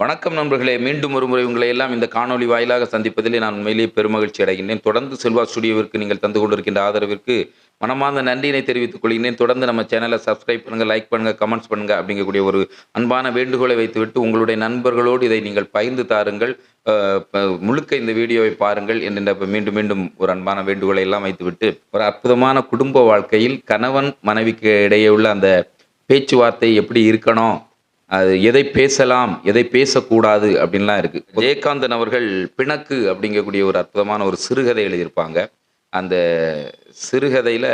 வணக்கம் நண்பர்களே மீண்டும் ஒரு முறை உங்களை எல்லாம் இந்த காணொளி வாயிலாக சந்திப்பதிலே நான் உண்மையிலேயே பெருமகிழ்ச்சி அடைகின்றேன். தொடர்ந்து செல்வா ஸ்டுடியோவிற்கு நீங்கள் தந்து கொண்டிருக்கின்ற ஆதரவிற்கு மனமார்ந்த நன்றியினை தெரிவித்துக் கொள்கின்றேன். தொடர்ந்து நம்ம சேனலை சப்ஸ்கிரைப் பண்ணுங்கள் லைக் பண்ணுங்கள் கமெண்ட்ஸ் பண்ணுங்கள் அப்படிங்கக்கூடிய ஒரு அன்பான வேண்டுகோளை வைத்துவிட்டு உங்களுடைய நண்பர்களோடு இதை நீங்கள் பகிர்ந்து தாருங்கள். முழுக்க இந்த வீடியோவை பாருங்கள் என்கின்ற மீண்டும் மீண்டும் ஒரு அன்பான வேண்டுகோளை எல்லாம் வைத்துவிட்டு ஒரு அற்புதமான குடும்ப வாழ்க்கையில் கணவன் மனைவிக்கு இடையே உள்ள அந்த பேச்சுவார்த்தை எப்படி இருக்கணும்? அது எதை பேசலாம் எதை பேசக்கூடாது அப்படின்லாம் இருக்கு. ஜெயகாந்தன் அவர்கள் பிணக்கு அப்படிங்கக்கூடிய ஒரு அற்புதமான ஒரு சிறுகதை எழுதியிருப்பாங்க. அந்த சிறுகதையில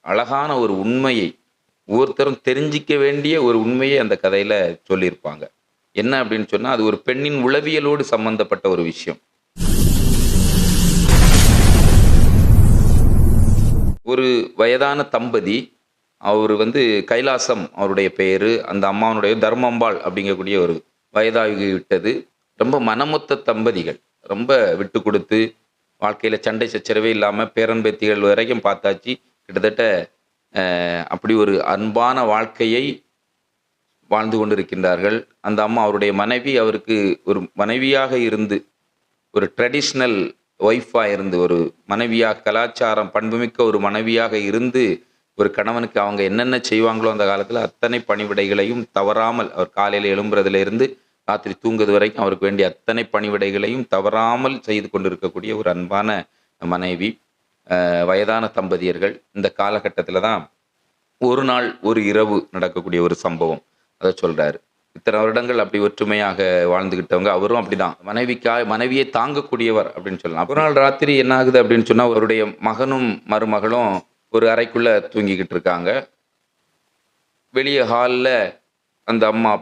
அழகான ஒரு உண்மையை ஒவ்வொருத்தரும் தெரிஞ்சிக்க வேண்டிய ஒரு உண்மையை அந்த கதையில சொல்லியிருப்பாங்க. என்ன அப்படின்னு சொன்னா அது ஒரு பெண்ணின் உளவியலோடு சம்பந்தப்பட்ட ஒரு விஷயம். ஒரு வயதான தம்பதி அவர் வந்து கைலாசம் அவருடைய பெயர் அந்த அம்மாவனுடைய தர்மம்பாள் அப்படிங்கக்கூடிய ஒரு வயதாகி விட்டது ரொம்ப மனமொத்த தம்பதிகள். ரொம்ப விட்டு கொடுத்து வாழ்க்கையில் சண்டை சச்சரவே இல்லாமல் பேரன்பத்திகள் வரைக்கும் பார்த்தாச்சு. கிட்டத்தட்ட அப்படி ஒரு அன்பான வாழ்க்கையை வாழ்ந்து கொண்டிருக்கின்றார்கள். அந்த அம்மா அவருடைய மனைவி அவருக்கு ஒரு மனைவியாக இருந்து ஒரு ட்ரெடிஷ்னல் ஒய்ஃபாக இருந்து ஒரு மனைவியாக கலாச்சாரம் பண்புமிக்க ஒரு மனைவியாக இருந்து ஒரு கணவனுக்கு அவங்க என்னென்ன செய்வாங்களோ அந்த காலத்தில் அத்தனை பணிவிடைகளையும் தவறாமல் அவர் காலையில் எழும்புறதுலேருந்து ராத்திரி தூங்குது வரைக்கும் அவருக்கு வேண்டிய அத்தனை பணிவிடைகளையும் தவறாமல் செய்து கொண்டிருக்கக்கூடிய ஒரு அன்பான மனைவி வயதான தம்பதியர்கள் இந்த காலகட்டத்தில் தான் ஒரு நாள் ஒரு இரவு நடக்கக்கூடிய ஒரு சம்பவம். அதை சொல்கிறாரு இத்தனை வருடங்கள் அப்படி ஒற்றுமையாக வாழ்ந்துகிட்டவங்க அவரும் அப்படிதான். மனைவிக்கா மனைவியை தாங்கக்கூடியவர் அப்படின்னு சொல்லலாம். ஒரு நாள் ராத்திரி என்ன ஆகுது அப்படின்னு சொன்னால் அவருடைய மகனும் மருமகளும் ஒரு அறைக்குள்ள தூங்கிக்கிட்டு இருக்காங்க. வெளியே ஹாலில் அந்த அம்மா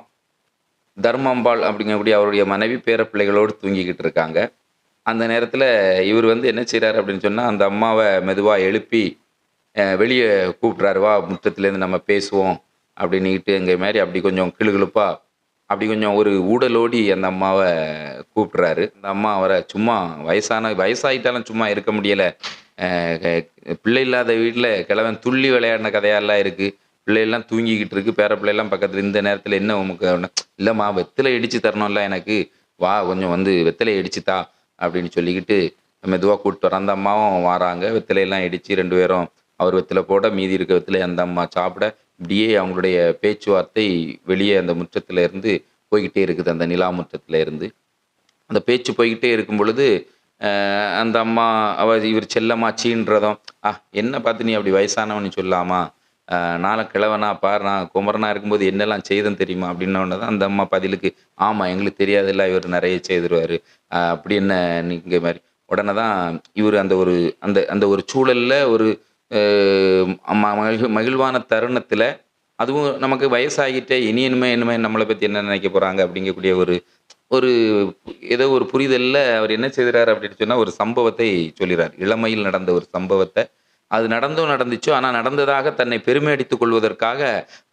தர்மம்பாள் அப்படிங்கக்கூடிய அவருடைய மனைவி பேர பிள்ளைகளோடு தூங்கிக்கிட்டு இருக்காங்க. அந்த நேரத்தில் இவர் வந்து என்ன செய்றாரு அப்படின்னு சொன்னால் அந்த அம்மாவை மெதுவாக எழுப்பி அஹ், வெளியே கூப்பிட்றாரு வா முற்றத்துலேருந்து நம்ம பேசுவோம் அப்படின்னுக்கிட்டு எங்கள் மாதிரி அப்படி கொஞ்சம் கிளுகிழுப்பாக அப்படி கொஞ்சம் ஒரு ஊடலோடி அந்த அம்மாவை கூப்பிட்றாரு. அந்த அம்மா அவரை சும்மா வயசான வயசாயிட்டாலும் சும்மா இருக்க முடியலை. பிள்ளை இல்லாத வீட்டில் கிழவன் துள்ளி விளையாடின கதையெல்லாம் இருக்குது பிள்ளையெல்லாம் தூங்கிக்கிட்டு இருக்கு. பேர பிள்ளையெல்லாம் பக்கத்தில் இந்த நேரத்தில் என்ன உமக்கு இல்லைம்மா வெத்தலை இடித்து தரணும்ல எனக்கு. வா கொஞ்சம் வந்து வெத்தலை தா அப்படின்னு சொல்லிக்கிட்டு மெதுவாக கூப்பிட்டு வர. அந்த அம்மாவும் வராங்க. வெத்தலையெல்லாம் இடித்து ரெண்டு பேரும் அவர் வெத்தலை போட மீதி இருக்க வெத்தலை அந்த அம்மா சாப்பிட இப்படியே அவங்களுடைய பேச்சுவார்த்தை வெளியே அந்த முற்றத்தில் இருந்து போய்கிட்டே இருக்குது. அந்த நிலா முற்றத்தில் இருந்து. அந்த பேச்சு போய்கிட்டே இருக்கும் பொழுது அந்த அம்மா அவ இவர் செல்லமாச்சின்றதும் ஆ என்ன பார்த்து நீ அப்படி வயசானவன்னு சொல்லாமா? நாளை நானும் கிழவனா பார் நான் குமரனா இருக்கும்போது என்னெல்லாம் செய்தேன் தெரியுமா? அப்படின்ன தான் அந்த அம்மா பதிலுக்கு ஆமாம் எங்களுக்கு தெரியாதுல்ல இவர் நிறைய செய்திருவார். அப்படி என்ன நீங்க மாதிரி? உடனே தான் இவர் அந்த ஒரு அந்த அந்த ஒரு சூழல்ல ஒரு மகிழ் மகிழ்வான தருணத்தில் அதுவும் நமக்கு வயசாகிட்டே இனி இனிமே இனிமே நம்மளை பற்றி என்ன நினைக்க போகிறாங்க அப்படிங்கக்கூடிய ஒரு ஒரு ஏதோ ஒரு புரிதல்ல அவர் என்ன செய்கிறார் அப்படின்னு சொன்னால் ஒரு சம்பவத்தை சொல்கிறார். இளமையில் நடந்த ஒரு சம்பவத்தை. அது நடந்தும் நடந்துச்சோ ஆனால் நடந்ததாக தன்னை பெருமை அடித்துக் கொள்வதற்காக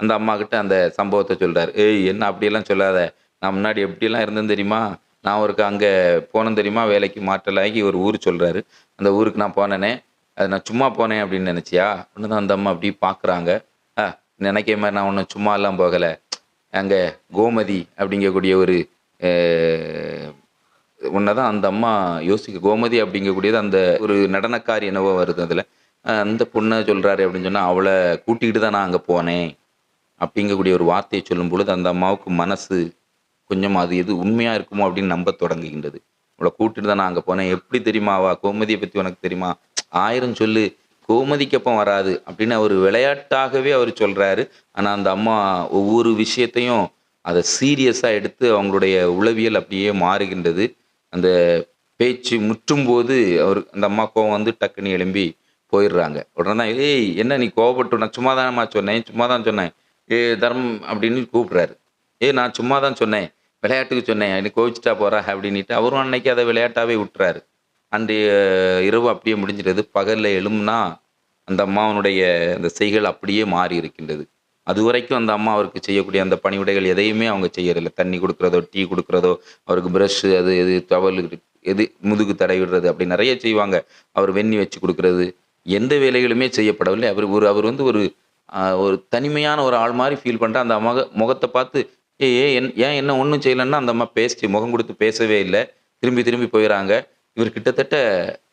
அந்த அம்மா கிட்ட அந்த சம்பவத்தை சொல்கிறார் ஏய் என்ன அப்படியெல்லாம் சொல்லாத? நான் முன்னாடி எப்படியெல்லாம் இருந்தேன் தெரியுமா? நான் ஒருக்கு அங்கே போனேன் தெரியுமா? வேலைக்கு மாற்றலாகி ஒரு ஊர் சொல்றாரு. அந்த ஊருக்கு நான் போனேனே. அது நான் சும்மா போனேன் அப்படின்னு நினச்சியா? ஒன்று தான் அந்த அம்மா அப்படி பார்க்குறாங்க ஆ நினைக்கிற மாதிரி நான் ஒன்றும் சும்மா எல்லாம் போகலை. அங்கே கோமதி அப்படிங்கக்கூடிய ஒரு தான் அந்த அம்மா யோசிக்க கோமதி அப்படிங்கக்கூடியது அந்த ஒரு நடனக்காரி என்னவோ வருது அதில். அந்த பொண்ணை சொல்கிறாரு அப்படின்னு சொன்னால் அவளை கூட்டிகிட்டு தான் நான் அங்கே போனேன் அப்படிங்கக்கூடிய ஒரு வார்த்தையை சொல்லும் பொழுது அந்த அம்மாவுக்கு மனசு கொஞ்சம் அது எது உண்மையாக இருக்குமோ அப்படின்னு நம்ப தொடங்குகின்றது. அவளை கூட்டிட்டு தான் நான் அங்கே போனேன். எப்படி தெரியுமா கோமதியை பற்றி உனக்கு தெரியுமா? ஆயிரம் சொல்லு. கோமதிக்கப்பம் வராது அப்படின்னு அவர் விளையாட்டாகவே அவர் சொல்கிறாரு ஆனால் அந்த அம்மா ஒவ்வொரு விஷயத்தையும் அதை சீரியஸாக எடுத்து அவங்களுடைய உளவியல் அப்படியே மாறுகின்றது. அந்த பேச்சு முற்றும் போது அவர் அந்த அம்மா கோவம் வந்து டக்குன்னு எழும்பி போயிடுறாங்க. உடனே தான் ஏய் என்ன நீ கோவப்பட்டு நான் சும்மா தானம்மா சொன்னேன்? சும்மா தான் சொன்னேன். ஏ தர்மம் அப்படின்னு கூப்பிட்றாரு. ஏ நான் சும்மா தான் சொன்னேன். விளையாட்டுக்கு சொன்னேன். நீ கோவிச்சிட்டா போறா அப்படின்ட்டு அவரும் அன்னைக்கு அதை விளையாட்டாகவே விட்டுறாரு. அன்றைய இரவு அப்படியே முடிஞ்சிடுது. பகலில் எழும்புனா அந்த அம்மாவனுடைய அந்த செய்கள் அப்படியே மாறி இருக்கின்றது அது வரைக்கும் அந்த அம்மா அவருக்கு செய்யக்கூடிய அந்த பணிவிடைகள் எதையுமே அவங்க செய்யறதில்ல. தண்ணி கொடுக்குறதோ டீ கொடுக்குறதோ அவருக்கு ப்ரஷ் அது எது தவல் எது முதுகு தடவிடுறது அப்படி நிறைய செய்வாங்க. அவர் வெந்நி வச்சு கொடுக்குறது எந்த வேலைகளுமே செய்யப்படவில்லை. அவர் ஒரு அவர் வந்து ஒரு ஆஹ், ஒரு தனிமையான ஒரு ஆள் மாதிரி ஃபீல் பண்ணுற அந்த முக முகத்தை பார்த்து ஏ என் ஏன் என்ன ஒன்றும் செய்யலைன்னா? அந்த அம்மா பேசி முகம் கொடுத்து பேசவே இல்லை. திரும்பி திரும்பி போயிடறாங்க இவர் கிட்டத்தட்ட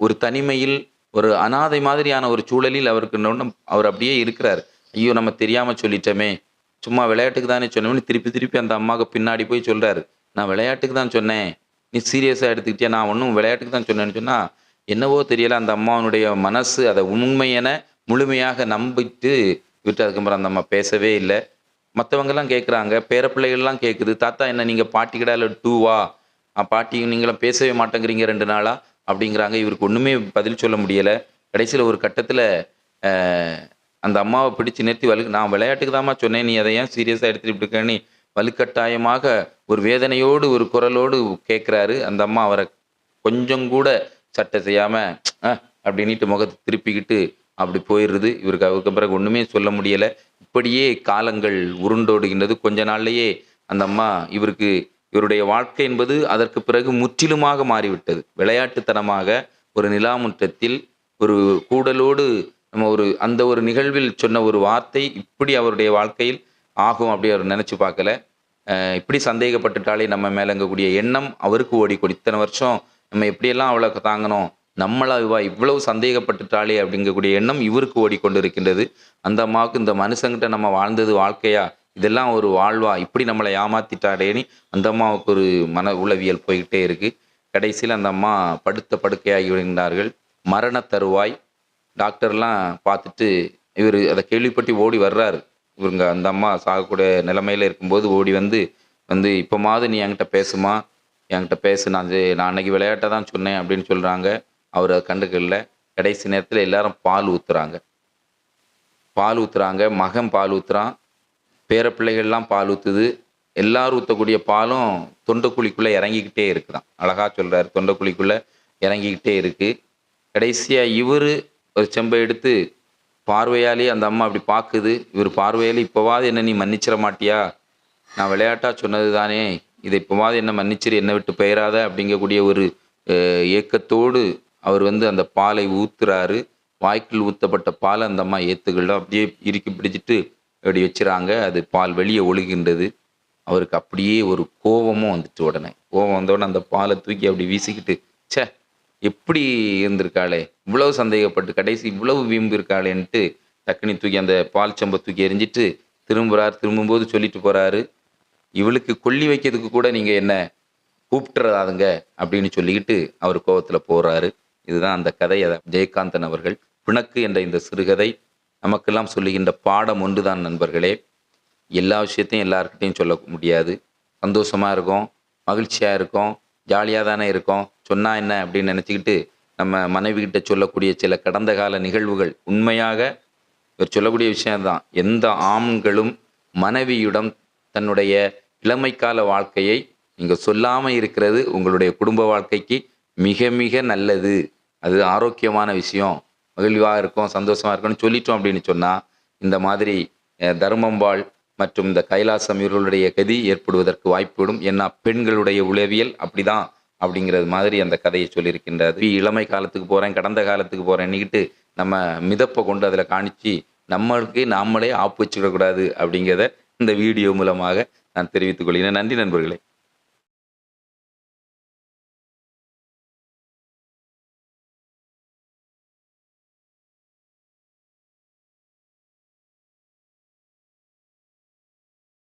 ஒரு தனிமையில் ஒரு அனாதை மாதிரியான ஒரு சூழலில் அவருக்கு இன்னொன்னு அவர் அப்படியே இருக்கிறார். ஐயோ நம்ம தெரியாமல் சொல்லிட்டோமே. சும்மா விளையாட்டுக்கு தானே சொன்னோம்னு திருப்பி திருப்பி அந்த அம்மாவுக்கு பின்னாடி போய் சொல்கிறாரு நான் விளையாட்டுக்கு தான் சொன்னேன். நீ சீரியஸாக எடுத்துக்கிட்டியா? நான் ஒன்றும் விளையாட்டுக்கு தான் சொன்னேன்னு சொன்னால் என்னவோ தெரியல அந்த அம்மாவனுடைய மனசு அதை உண்மையென முழுமையாக நம்பிட்டு விட்டு அதுக்கப்புறம் அந்த அம்மா பேசவே இல்லை. மற்றவங்கெல்லாம் கேட்குறாங்க பேரப்பிள்ளைகள்லாம் கேட்குது தாத்தா என்ன நீங்கள் பாட்டி கடால டூவா பாட்டி நீங்களும் பேசவே மாட்டேங்கிறீங்க ரெண்டு நாளாக அப்படிங்கிறாங்க. இவருக்கு ஒன்றுமே பதில் சொல்ல முடியலை. கடைசியில் ஒரு கட்டத்தில் அந்த அம்மாவை பிடிச்சு நிறுத்தி வலு நான் விளையாட்டுக்கு தாம்மா சொன்னேன் நீ அதை ஏன் சீரியஸாக எடுத்துகிட்டு இருக்கேன்னு வலுக்கட்டாயமாக ஒரு வேதனையோடு ஒரு குரலோடு கேட்குறாரு அந்த அம்மா அவரை கொஞ்சம் கூட சட்டை செய்யாமல் அப்படின்ட்டு முகத்தை திருப்பிக்கிட்டு அப்படி போயிடுது இவருக்கு அவருக்கு பிறகு ஒன்றுமே சொல்ல முடியலை. இப்படியே காலங்கள் உருண்டோடுகின்றது. கொஞ்ச நாள்லையே அந்த அம்மா இவருக்கு இவருடைய வாழ்க்கை என்பது அதற்கு பிறகு முற்றிலுமாக மாறிவிட்டது. விளையாட்டுத்தனமாக ஒரு நிலாமுற்றத்தில் ஒரு கூடலோடு நம்ம ஒரு அந்த ஒரு நிகழ்வில் சொன்ன ஒரு வார்த்தை இப்படி அவருடைய வாழ்க்கையில் ஆகும் அப்படி அவர் நினச்சி பார்க்கல. இப்படி சந்தேகப்பட்டுட்டாலே நம்ம மேலங்கக்கூடிய எண்ணம் அவருக்கு ஓடிக்கொடி இத்தனை வருஷம் நம்ம எப்படியெல்லாம் அவளை தாங்கணும் நம்மளா இவா இவ்வளவு சந்தேகப்பட்டுட்டாளே அப்படிங்கக்கூடிய எண்ணம் இவருக்கு ஓடிக்கொண்டு இருக்கின்றது அந்த அம்மாவுக்கு இந்த மனுஷங்கிட்ட நம்ம வாழ்ந்தது வாழ்க்கையா? இதெல்லாம் ஒரு வாழ்வா? இப்படி நம்மளை ஏமாத்திட்டாடேன்னு அந்த அம்மாவுக்கு ஒரு மன உளவியல் போய்கிட்டே இருக்கு. கடைசியில் அந்த அம்மா படுத்த படுக்கையாகி விடுகின்றார்கள். மரண தருவாய் டாக்டர்லாம் பார்த்துட்டு இவர் அதை கேள்விப்பட்டு ஓடி வர்றாரு. இவருங்க அந்த அம்மா சாகக்கூடிய நிலைமையில் இருக்கும்போது ஓடி வந்து வந்து இப்போமாவது நீ என்கிட்ட பேசுமா? என்கிட்ட பேசு நான் நான் அன்னைக்கு விளையாட்டை தான் சொன்னேன் அப்படின்னு சொல்கிறாங்க அவர் அதை கண்டுக்கல. கடைசி நேரத்தில் எல்லாரும் பால் ஊற்றுறாங்க பால் ஊற்றுறாங்க மகன் பால் ஊற்றுறான் பேரப்பிள்ளைகள்லாம் பால் ஊற்றுது எல்லாரும் ஊற்றக்கூடிய பாலும் தொண்டைக்குழிக்குள்ளே இறங்கிக்கிட்டே இருக்குதான். அழகாக சொல்கிறாரு தொண்டைக்குழிக்குள்ளே இறங்கிக்கிட்டே இருக்குது கடைசியாக இவர் ஒரு செம்பை எடுத்து பார்வையாலே அந்த அம்மா அப்படி பார்க்குது. இவர் பார்வையாலே இப்போவாது என்ன நீ மன்னிச்சிட மாட்டியா? நான் விளையாட்டாக சொன்னது தானே இதை இப்போவாது என்ன மன்னிச்சிரு என்னை விட்டு பெயராத அப்படிங்கக்கூடிய ஒரு ஏக்கத்தோடு அவர் வந்து அந்த பாலை ஊத்துறாரு. வாய்க்கில் ஊற்றப்பட்ட பாலை அந்த அம்மா ஏத்துக்கல. அப்படியே இறுக்கி பிடிச்சிட்டு அப்படி வச்சுறாங்க. அது பால் வெளியே ஒழுகின்றது. அவருக்கு அப்படியே ஒரு கோபமும் வந்துட்டு உடனே. கோபம் வந்தோடனே அந்த பாலை தூக்கி அப்படி வீசிக்கிட்டு ச்சே எப்படி இருந்திருக்காளே? இவ்வளவு சந்தேகப்பட்டு கடைசி இவ்வளவு வீம்பு இருக்காளேன்ட்டு டக்குனி தூக்கி அந்த பால் சம்பை தூக்கி எரிஞ்சிட்டு திரும்புகிறார் திரும்பும்போது சொல்லிட்டு போகிறாரு இவளுக்கு கொல்லி வைக்கிறதுக்கு கூட நீங்கள் என்ன கூப்பிட்டுறாதுங்க அப்படின்னு சொல்லிக்கிட்டு அவர் கோபத்தில் போகிறாரு இதுதான் அந்த கதை. ஜெயகாந்தன் அவர்கள் பிணக்கு என்ற இந்த சிறுகதை. நமக்கெல்லாம் சொல்லுகின்ற பாடம் ஒன்றுதான் நண்பர்களே. எல்லா விஷயத்தையும் எல்லாருக்கிட்டையும் சொல்ல முடியாது. சந்தோஷமாக இருக்கும் மகிழ்ச்சியாக இருக்கும் ஜாலியாக தானே இருக்கும். சொன்னா என்ன அப்படின்னு நினச்சிக்கிட்டு நம்ம மனைவி கிட்ட சொல்லக்கூடிய சில கடந்த கால நிகழ்வுகள் உண்மையாக இவர் சொல்லக்கூடிய விஷயம்தான் எந்த ஆண்களும் மனைவியிடம் தன்னுடைய இளமைக்கால வாழ்க்கையை நீங்கள் சொல்லாமல் இருக்கிறது உங்களுடைய குடும்ப வாழ்க்கைக்கு மிக மிக நல்லது. அது ஆரோக்கியமான விஷயம். மகிழ்வாக இருக்கும் சந்தோஷமாக இருக்கும்னு சொல்லிட்டோம் அப்படின்னு சொன்னால் இந்த மாதிரி தர்மம்பாள் மற்றும் இந்த கைலாசம் இவர்களுடைய கதி ஏற்படுவதற்கு வாய்ப்புவிடும் ஏன்னா பெண்களுடைய உளவியல் அப்படிதான். அப்படிங்கிறது மாதிரி அந்த கதையை சொல்லியிருக்கின்றது இளமை காலத்துக்கு போகிறேன் கடந்த காலத்துக்கு போகிறேன்னுக்கிட்டு நம்ம மிதப்பை கொண்டு அதில் காணிச்சு நம்மளுக்கு நாமளே ஆப்பு வச்சுக்கிடக்கூடாது அப்படிங்கிறத இந்த வீடியோ மூலமாக நான் தெரிவித்துக் கொள்கிறேன். நன்றி நண்பர்களே.